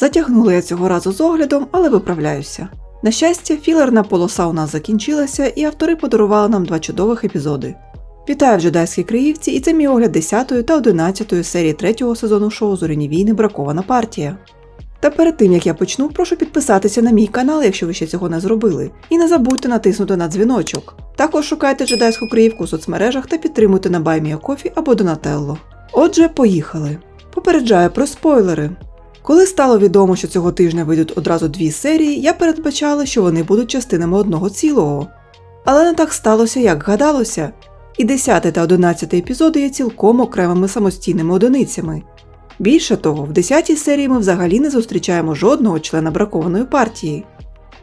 Затягнула я цього разу з оглядом, але виправляюся. На щастя, філерна полоса у нас закінчилася, і автори подарували нам два чудових епізоди. Вітаю в джедайській Криївці, і це мій огляд 10 та 11 серії третього сезону шоу Зоряні війни Бракована партія. Та перед тим як я почну, прошу підписатися на мій канал, якщо ви ще цього не зробили, і не забудьте натиснути на дзвіночок. Також шукайте джедайську Криївку у соцмережах та підтримуйте на BuyMeACoffee або Donatello. Отже, поїхали. Попереджаю про спойлери. Коли стало відомо, що цього тижня вийдуть одразу дві серії, я передбачала, що вони будуть частинами одного цілого. Але не так сталося, як гадалося, і 10 та 11 епізоди є цілком окремими самостійними одиницями. Більше того, в 10 серії ми взагалі не зустрічаємо жодного члена бракованої партії.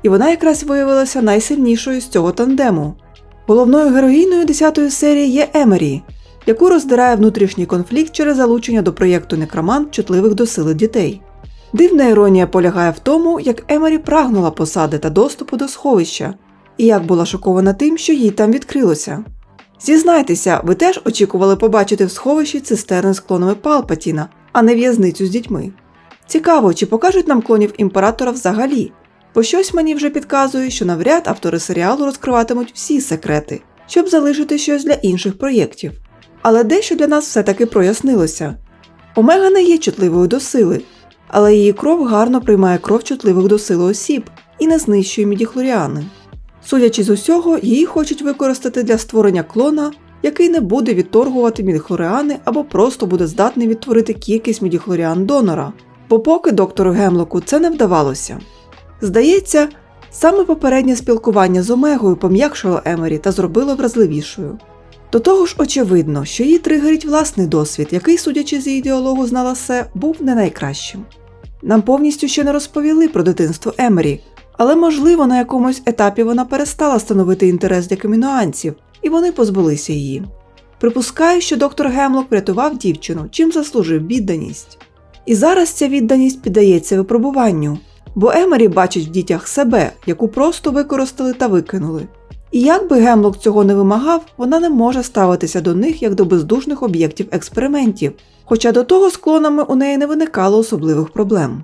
І вона якраз виявилася найсильнішою з цього тандему. Головною героїною 10 серії є Емері, яку роздирає внутрішній конфлікт через залучення до проєкту Некромант чутливих до сили дітей. Дивна іронія полягає в тому, як Емері прагнула посади та доступу до сховища, і як була шокована тим, що їй там відкрилося. Зізнайтеся, ви теж очікували побачити в сховищі цистерни з клонами Палпатіна, а не в'язницю з дітьми. Цікаво, чи покажуть нам клонів імператора взагалі, бо щось мені вже підказує, що навряд автори серіалу розкриватимуть всі секрети, щоб залишити щось для інших проєктів. Але дещо для нас все-таки прояснилося. Омега не є чутливою до сили, але її кров гарно приймає кров чутливих до сили осіб і не знищує мідіхлоріани. Судячи з усього, її хочуть використати для створення клона, який не буде відторгувати мідіхлоріани або просто буде здатний відтворити кількість мідіхлоріан донора, бо поки доктору Гемлоку це не вдавалося. Здається, саме попереднє спілкування з Омегою пом'якшило Емері та зробило вразливішою. До того ж, очевидно, що її тригерить власний досвід, який, судячи з її діалогу з Наласе, був не найкращим. Нам повністю ще не розповіли про дитинство Емері, але можливо на якомусь етапі вона перестала становити інтерес для камінуанців, і вони позбулися її. Припускаю, що доктор Гемлок врятував дівчину, чим заслужив відданість. І зараз ця відданість піддається випробуванню, бо Емері бачить в дітях себе, яку просто використали та викинули. І як би Гемлок цього не вимагав, вона не може ставитися до них як до бездушних об'єктів експериментів, хоча до того з клонами у неї не виникало особливих проблем.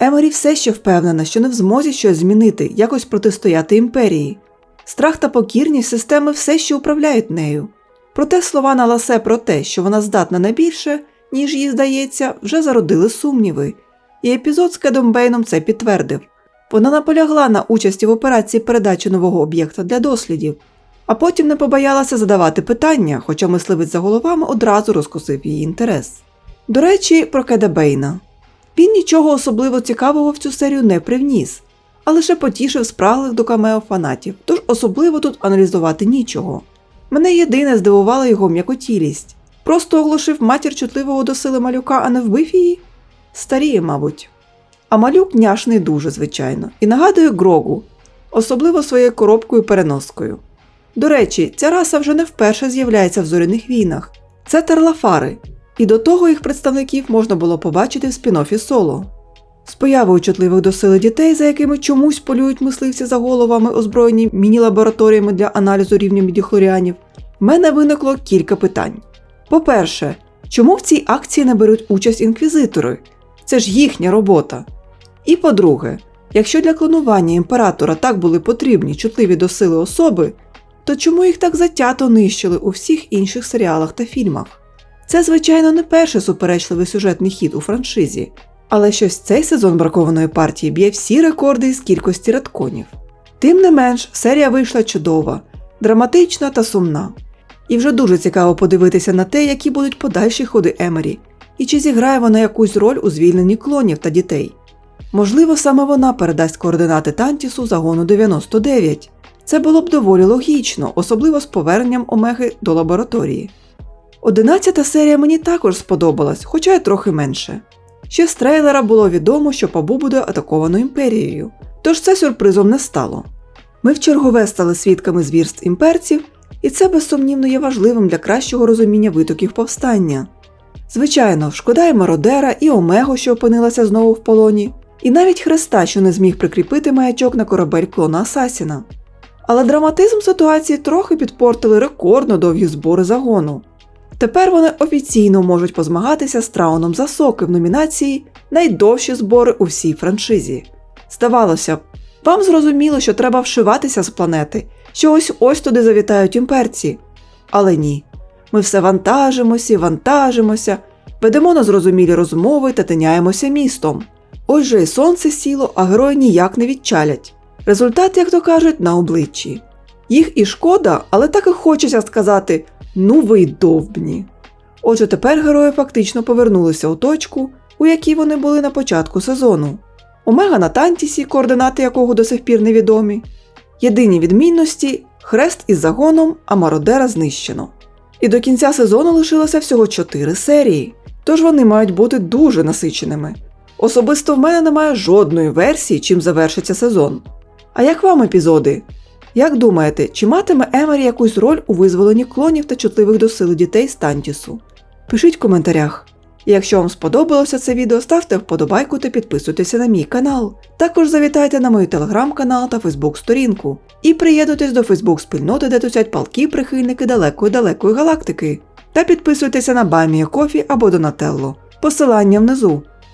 Емері все ще впевнена, що не в змозі щось змінити, якось протистояти імперії. Страх та покірність системи все ще управляють нею. Проте слова на ласе про те, що вона здатна на більше, ніж їй здається, вже зародили сумніви, і епізод з Кедом Бейном це підтвердив. Вона наполягла на участі в операції передачі нового об'єкта для дослідів, а потім не побоялася задавати питання, хоча мисливець за головами одразу розкусив її інтерес. До речі, про Кеда Бейна. Він нічого особливо цікавого в цю серію не привніс, а лише потішив спраглих до камео фанатів, тож особливо тут аналізувати нічого. Мене єдине здивувала його м'якотілість. Просто оглушив матір чутливого до сили малюка, а не вбив її? Старіє, мабуть. А малюк няшний дуже, звичайно, і нагадує Грогу, особливо своєю коробкою переноскою. До речі, ця раса вже не вперше з'являється в зоряних війнах. Це терлафари, і до того їх представників можна було побачити в спін-оффі соло. З появою чутливих до сили дітей, за якими чомусь полюють мисливці за головами, озброєні міні-лабораторіями для аналізу рівня мідіхлоріанів, в мене виникло кілька питань. По-перше, чому в цій акції не беруть участь інквізитори? Це ж їхня робота. І по-друге, якщо для клонування імператора так були потрібні чутливі до сили особи, то чому їх так затято нищили у всіх інших серіалах та фільмах? Це, звичайно, не перший суперечливий сюжетний хід у франшизі, але щось цей сезон бракованої партії б'є всі рекорди з кількості редконів. Тим не менш, серія вийшла чудова, драматична та сумна. І вже дуже цікаво подивитися на те, які будуть подальші ходи Емері, і чи зіграє вона якусь роль у звільненні клонів та дітей. Можливо, саме вона передасть координати Тантісу загону 99. Це було б доволі логічно, особливо з поверненням Омеги до лабораторії. Одинадцята серія мені також сподобалась, хоча й трохи менше. Ще з трейлера було відомо, що Пабу буде атаковано імперією, тож це сюрпризом не стало. Ми в чергове стали свідками звірств імперців, і це безсумнівно є важливим для кращого розуміння витоків повстання. Звичайно, шкода і Мародера, і Омего, що опинилася знову в полоні, і навіть Хреста, що не зміг прикріпити маячок на корабель клона Асасіна. Але драматизм ситуації трохи підпортили рекордно довгі збори загону. Тепер вони офіційно можуть позмагатися з Трауном за соки в номінації Найдовші збори у всій франшизі. Здавалося б, вам зрозуміло, що треба вшиватися з планети, що ось ось туди завітають імперці. Але ні. Ми все вантажимося, вантажимося, ведемо на зрозумілі розмови та тиняємося містом. Отже, і сонце сіло, а герої ніяк не відчалять. Результат, як то кажуть, на обличчі. Їх і шкода, але так і хочеться сказати: ну ви довбні. Отже, тепер герої фактично повернулися у точку, у якій вони були на початку сезону. Омега на Тантісі, координати якого до сих пір невідомі. Єдині відмінності хрест із загоном, а мародера знищено. І до кінця сезону лишилося всього 4 серії, тож вони мають бути дуже насиченими. Особисто в мене немає жодної версії, чим завершиться сезон. А як вам епізоди? Як думаєте, чи матиме Емері якусь роль у визволенні клонів та чутливих до сили дітей з Тантісу? Пишіть в коментарях. Якщо вам сподобалося це відео, ставте вподобайку та підписуйтеся на мій канал. Також завітайте на мій телеграм-канал та фейсбук-сторінку. І приєднуйтесь до фейсбук-спільноти, де тусять палки прихильники далекої-далекої галактики. Та підписуйтеся на Баймія Кофі або Донателло. Посилання внизу.